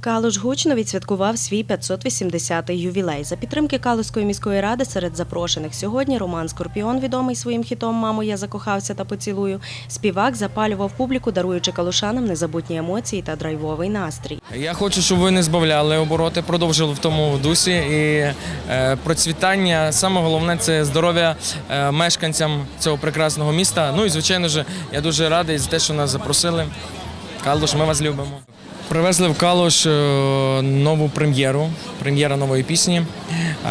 Калуш гучно відсвяткував свій 580-й ювілей. За підтримки Калузької міської ради серед запрошених сьогодні Роман Скорпіон, відомий своїм хітом Мамо, я закохався та поцілую. Співак запалював публіку, даруючи калушанам незабутні емоції та драйвовий настрій. Я хочу, щоб ви не збавляли обороти, продовжили в тому дусі. І е, процвітання саме головне це здоров'я е, мешканцям цього прекрасного міста. Ну і звичайно ж, я дуже радий за те, що нас запросили. Калуш, ми вас любимо. Привезли в Калуш е, нову прем'єру, прем'єра нової пісні.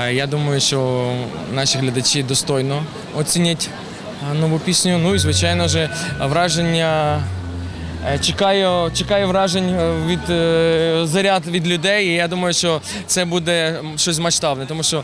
Е, Я думаю, що наші глядачі достойно оцінять е, нову пісню. Ну і звичайно ж, враження. Чекаю, чекаю вражень від заряд від людей. І я думаю, що це буде щось масштабне, тому що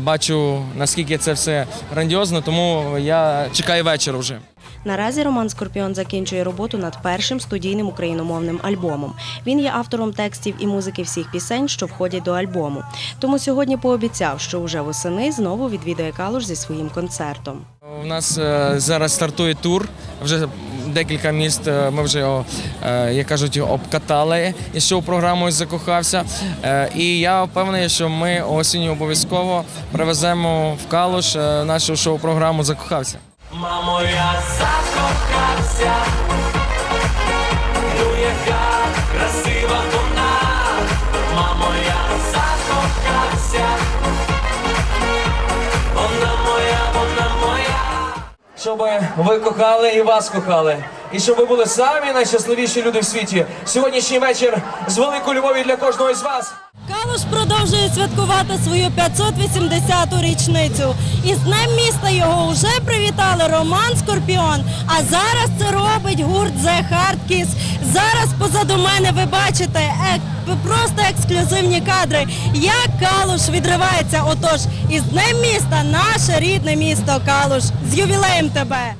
бачу наскільки це все грандіозно, тому я чекаю вечора вже. Наразі Роман Скорпіон закінчує роботу над першим студійним україномовним альбомом. Він є автором текстів і музики всіх пісень, що входять до альбому. Тому сьогодні пообіцяв, що вже восени знову відвідає Калуш зі своїм концертом. У нас е, зараз стартує тур. Вже декілька міст е, ми вже його, е, як кажуть, обкатали із шоу-програмою закохався. Е, І я впевнений, що ми осінню обов'язково привеземо в Калуш нашу шоу-програму Закохався. Я закохався, ну яка красива вона, мамо, я закохався, вона моя, вона моя. Щоб ви кохали і вас кохали. І щоб ви були самі найщасливіші люди в світі. Сьогоднішній вечір з великою любов'ю для кожного із вас. Калуш продовжує святкувати свою 580-ту річницю. І з Днем міста його вже привітали Роман Скорпіон. А зараз це робить гурт The Hard Kiss. Зараз позаду мене ви бачите е, просто ексклюзивні кадри. Як Калуш відривається. Отож, із Днем міста наше рідне місто Калуш. З ювілеєм тебе!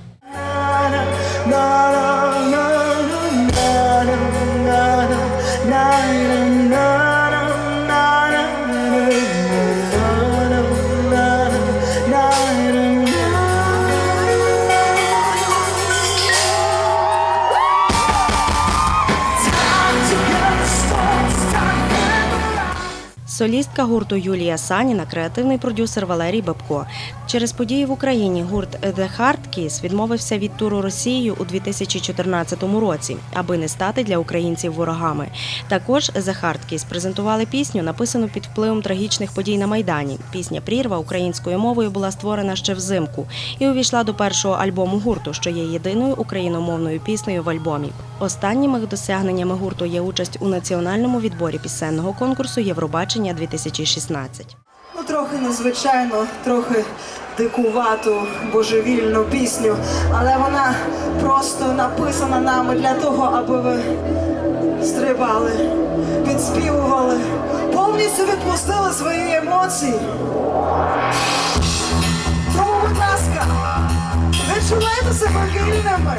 Солістка гурту Юлія Саніна, креативний продюсер Валерій Бабко. Через події в Україні гурт The Hard Kiss відмовився від туру Росією у 2014 році, аби не стати для українців ворогами. Також The Hard Kiss презентували пісню, написану під впливом трагічних подій на майдані. Пісня Прірва українською мовою була створена ще взимку і увійшла до першого альбому гурту, що є єдиною україномовною піснею в альбомі. Останніми досягненнями гурту є участь у національному відборі пісенного конкурсу Євробачення 2016. Ну, трохи незвичайно, трохи дикувату, божевільну пісню, але вона просто написана нами для того, аби ви стрибали, підспівували, повністю відпустили свої емоції. Тому, будь ласка, відчувайте себе вільними.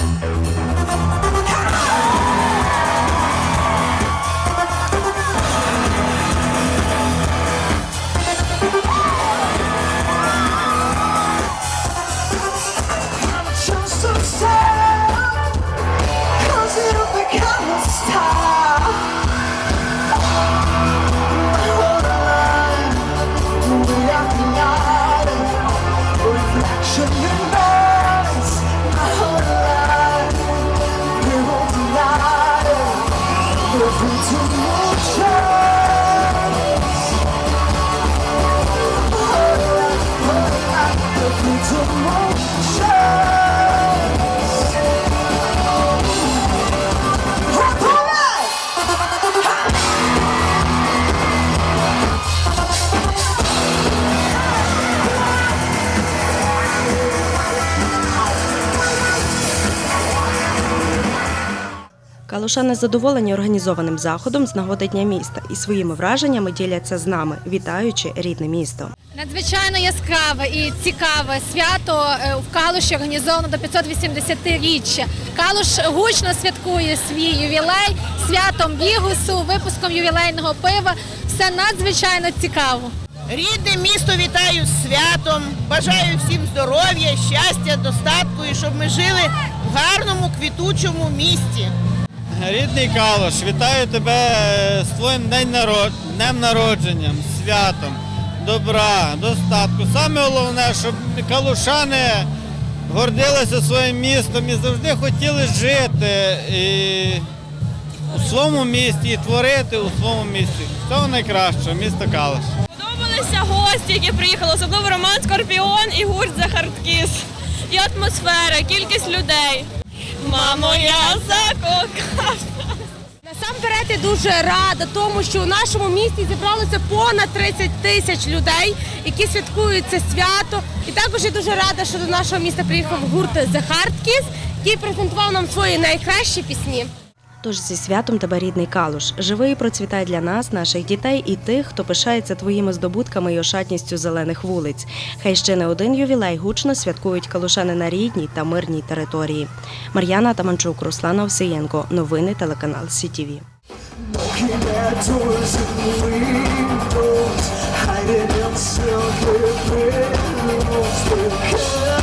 tomorrow Калушани задоволені організованим заходом з нагоди Дня міста і своїми враженнями діляться з нами, вітаючи рідне місто. Надзвичайно яскраве і цікаве свято е, в Калуші організовано до 580-річчя. Калуш гучно святкує свій ювілей святом бігусу, випуском ювілейного пива. Все надзвичайно цікаво. Рідне місто вітаю з святом. Бажаю всім здоров'я, щастя, достатку і щоб ми жили в гарному квітучому місті. Рідний Калош, вітаю тебе з твоїм днем народженням, святом, добра, достатку. Саме головне, щоб калушани гордилися своїм містом і завжди хотіли жити і у своєму місті і творити у своєму місті. Всього найкращого, місто Калуш. Подобалися гості, які приїхали, особливо Роман Скорпіон і гурт Захарткіс. І атмосфера, кількість людей. Мамо, я закохана. Насамперед я дуже рада тому, що у нашому місті зібралося понад 30 тисяч людей, які святкують це свято. І також я дуже рада, що до нашого міста приїхав гурт The Hard Kiss, який презентував нам свої найкращі пісні. Тож зі святом тебе рідний калуш. Живи і процвітай для нас, наших дітей і тих, хто пишається твоїми здобутками і ошатністю зелених вулиць. Хай ще не один ювілей гучно святкують калушани на рідній та мирній території. Мар'яна Таманчук, Руслан Овсієнко. Новини телеканал СІТІВІ. Hiding in silky windows.